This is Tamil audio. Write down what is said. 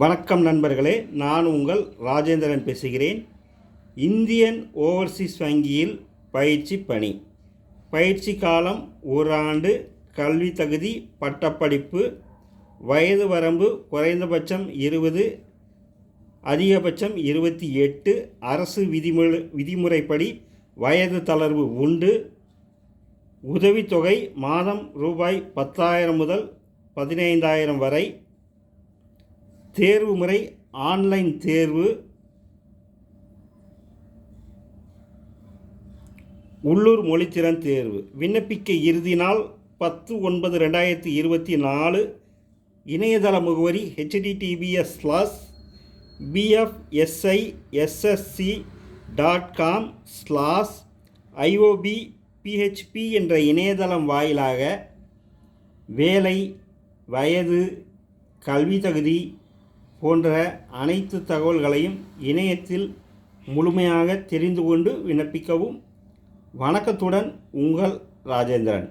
வணக்கம் நண்பர்களே நான் உங்கள் ராஜேந்திரன் பேசுகிறேன். இந்தியன் ஓவர்சீஸ் வங்கியில் பயிற்சி பணி. பயிற்சி காலம் ஒரு ஆண்டு கல்வி தகுதி பட்டப்படிப்பு வயது வரம்பு குறைந்தபட்சம் இருபது அதிகபட்சம் இருபத்தி எட்டு அரசு விதிமுறை விதிமுறைப்படி வயது தளர்வு உண்டு. உதவித்தொகை மாதம் ரூபாய் பத்தாயிரம் முதல் பதினைந்தாயிரம் வரை தேர்வு முறை ஆன்லைன் தேர்வு உள்ளூர் மொழித்திறன் தேர்வு. விண்ணப்பிக்க இறுதி நாள் பத்து ஒன்பது ரெண்டாயிரத்தி இருபத்தி நாலு. இணையதள முகவரி HTTPS slash PFSI SSC dot com slash IOP PHP என்ற இணையதளம் வாயிலாக வேலை வயது கல்வி தகுதி போன்ற அனைத்து தகவல்களையும் இணையத்தில் முழுமையாக தெரிந்து கொண்டு விண்ணப்பிக்கவும். வணக்கத்துடன் உங்கள் ராஜேந்திரன்.